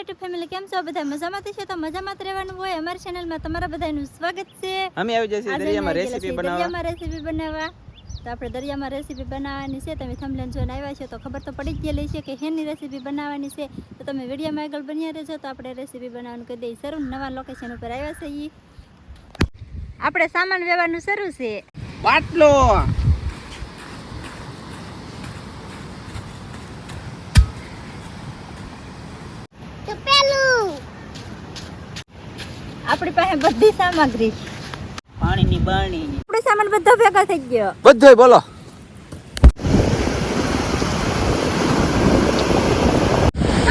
YouTube family કેમ છો? બધા મજામાં છે? તો મજામાં જ રહેવાનું હોય. અમારી ચેનલમાં તમારા બધાનું સ્વાગત છે. અમે આવી છીએ દરિયામાં રેસીપી બનાવવા. દરિયામાં રેસીપી બનાવવા. તો આપણે દરિયામાં રેસીપી બનાવવાની છે. તમે થંબલેન જોઈને આવ્યા છો તો ખબર તો પડી જ ગયેલી છે કે હેની રેસીપી બનાવવાની છે. તો તમે વિડીયોમાં આગળ બન્યા રહેજો. તો આપણે રેસીપી બનાવવાનું કહી દઈએ. શરૂ નવા લોકેશન ઉપર આવ્યા છે ઈ આપણે સામાન વ્યવહારનું શરૂ છે. બાટલો આપણી પાસે બધી સામગ્રી પાણીની બાણી. આપણો સામાન બધો ભેગો થઈ ગયો. બધો બોલો.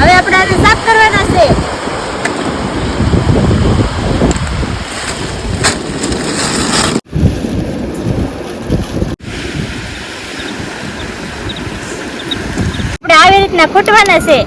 હવે આપણે આજે સાફ કરવાના છે. આપણે આવી રીતના ખૂટવાના છે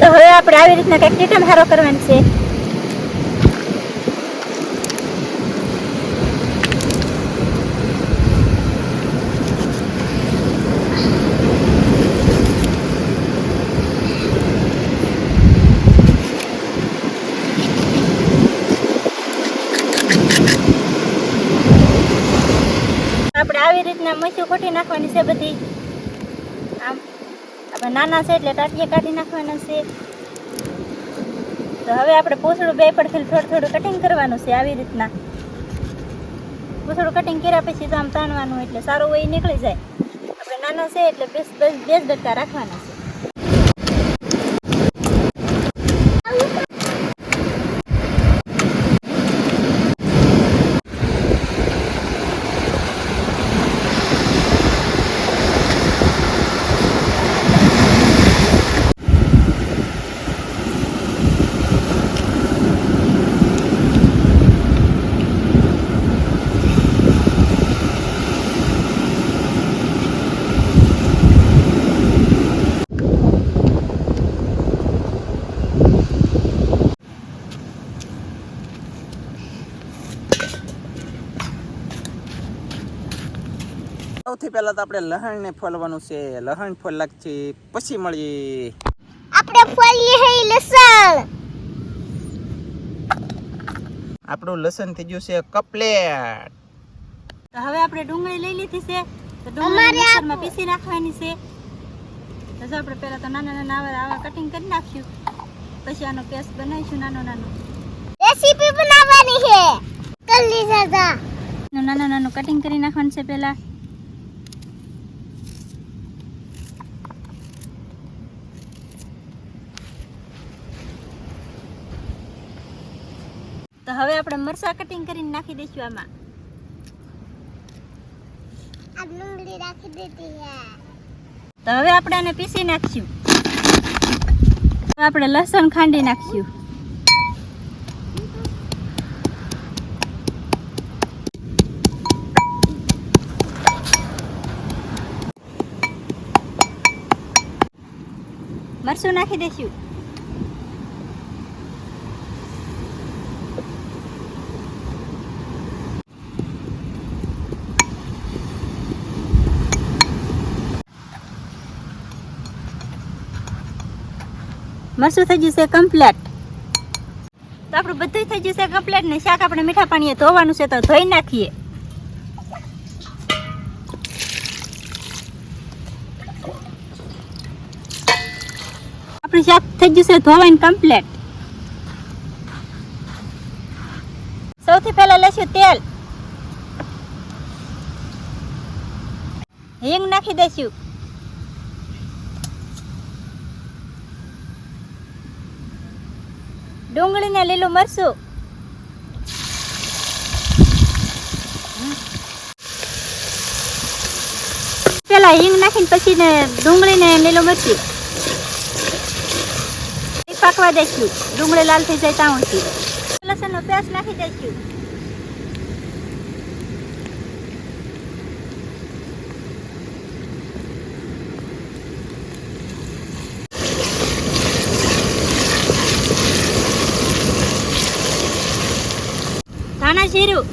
તો હવે આપણે આવી રીતના કંઈક ટીટમ હારો કરવાની છે. આપણે આવી રીતના મચ્છું ખોટી નાખવાની છે બધી. આમ, આપણે નાના છે એટલે ટાટિયા કાઢી નાખવાના છે. તો હવે આપણે પૂછડું બે પડખેલ થોડું થોડું કટિંગ કરવાનું છે આવી રીતના. પૂછડું કટિંગ કર્યા પછી તો આમ તાણવાનું એટલે સારું ઈ નીકળી જાય. આપણે નાના છે એટલે બેસ બેસ ડટકા રાખવાના છે. સૌથી પહેલા તો આપણે લહણને ફોલવાનું છે. લહણ ફોલ લાગશે પછી મળીએ. આપણે ફોલીએ હે લસણ. આપણું લસણ થઈ ગયું છે કપલેટ. તો હવે આપણે ડુંગળી લઈ લીધી છે. તો ડુંગળી મિક્સરમાં પીસી નાખવાની છે. તો જો આપણે પહેલા તો નાના નાના આવા આવા કટિંગ કરી નાખ્યું. પછી આનો પેસ્ટ બનાવીશું નાનો નાનો. રેસીપી બનાવવાની છે. કલ્લી દાદા નાનું નાનો કટિંગ કરી નાખવાનું છે પહેલા. તો હવે આપણે મરચા કટિંગ કરીને નાખી દઈશું આમાં. તો હવે આપણે આને પીસી નાખશું. આપણે લસણ ખાંડી નાખશું. મરચું નાખી દઈશું. મરસું થઈ જશે કમ્પ્લેટ તો આપણું બધું થઈ જશે કમ્પ્લેટ ને શાક આપણે મીઠા પાણીએ ધોવાનું છે તો ધોઈ નાખીએ. આપણું શાક થઈ જશે ધોવાઈને કમ્પ્લેટ સૌથી પહેલા લેશું તેલ. હિંગ નાખી દઈશું. ડુંગળી ને લીલું મરચું. પેલા હિંગ નાખીને પછી ને ડુંગળી ને લીલું મરચું. પાકવા દઈશું. ડુંગળી લાલ થઈ જાય ત્યાં લસણનો પેસ્ટ નાખી દઈશું. જીરું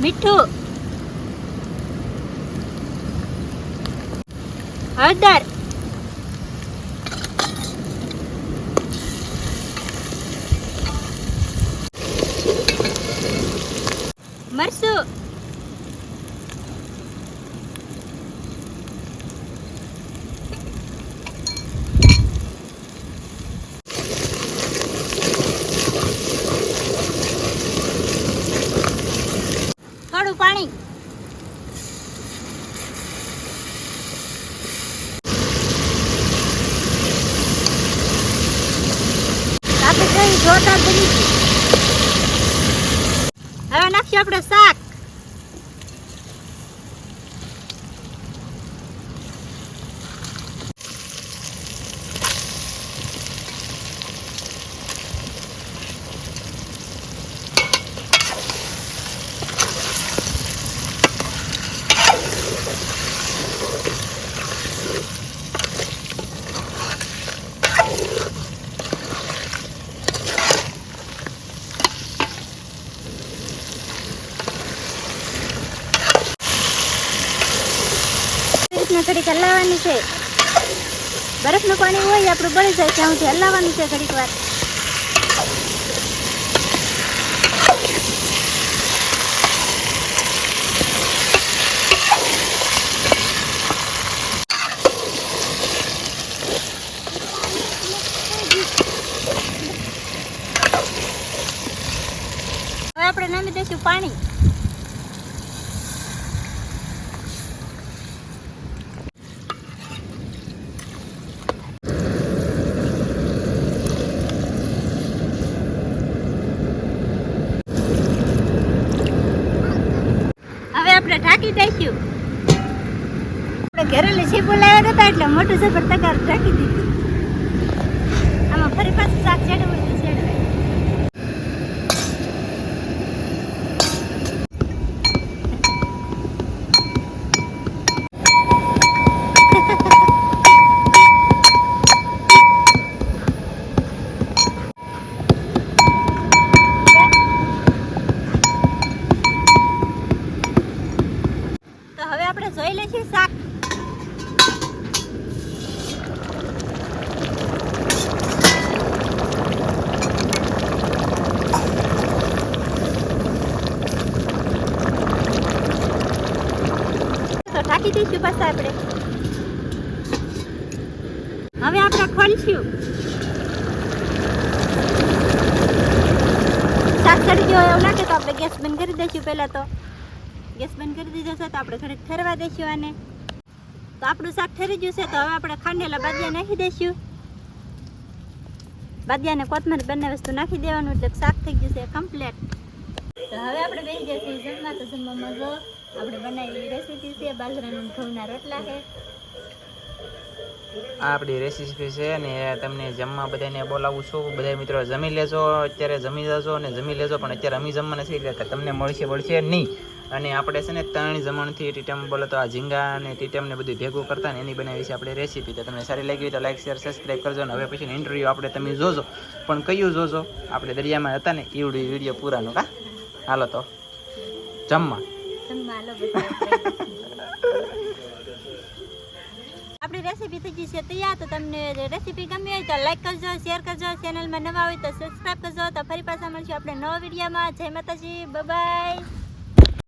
મીઠું હળદર મરચું થોડું પાણી આપણે કઈ જોતા બની ગઈ. હવે નાખશું આપણે શાક રીતના ઘડીક હલાવવાની છે. બરફનું પાણી હોય આપણું બળી જાય ત્યાં સુધી હલાવવાનું છે ઘડીક વાર હવે આપણે નામી દઈશું પાણી હવે આપણે ઢાંકી દઈશું આપણે ઘરેલી છીપું લાવ્યા હતા એટલે મોટું જબર તગાર ઢાંકી દીધું. આમાં ફરી પાછું શાક ચડવું તો દઈશું પાછા આપણે. હવે આપણે ખોલશું. ચડી ગયો એવું લાગે તો આપણે ગેસ બંધ કરી દઈશું પહેલાં તો. ગેસ બંધ કરી દીધો છે તો આપણે ઘડીક ઠરવા દઈશું આને. તો આપણું શાક ઠરી ગયું છે તો હવે આપણે ખાંડેલા બાદિયા નાખી દઈશું. બાદિયાને કોથમરી બંને વસ્તુ નાખી દેવાનું એટલે શાક થઈ ગયું છે કમ્પ્લેટ તો હવે આપણે બેસી જઈશું જમવા તો જમવામાં આપણે બનાવેલી રેસીપી છે, બાજરાના ઘઉંના રોટલા છે. આપણી રેસીપી છે ને તમને જમવા બધાને બોલાવું છું. બધા મિત્રો જમી લેજો, અત્યારે જમી જજો અને જમી લેજો, પણ અત્યારે અમી જમવા નથી એટલે તમને મળશે મળશે નહીં. અને આપણે છે ને ત્રણ જમણથી ટીટમ બોલો તો આ ઝીંગા અને ટીટમ ને બધું ભેગું કરતા ને એની બનાવી છે આપણે રેસીપી તો તમને સારી લાગી હોય તો લાઈક શેર સબસ્ક્રાઈબ કરજો અને હવે પછી ઇન્ટરવ્યૂ આપણે તમે જોજો. પણ કયું જોજો? આપણે દરિયામાં હતા ને એવડું વીડિયો પૂરાનું. કા હાલો તો, જમવા. આપણી રેસીપી થઈ ગઈ છે તૈયાર, તો તમને રેસીપી ગમી હોય તો લાઈક કરજો શેર કરજો ચેનલમાં નવા હોય તો સબસ્ક્રાઈબ કરજો. તો ફરી પાછા મળશું આપણે નવા વિડીયોમાં જય માતાજી બાય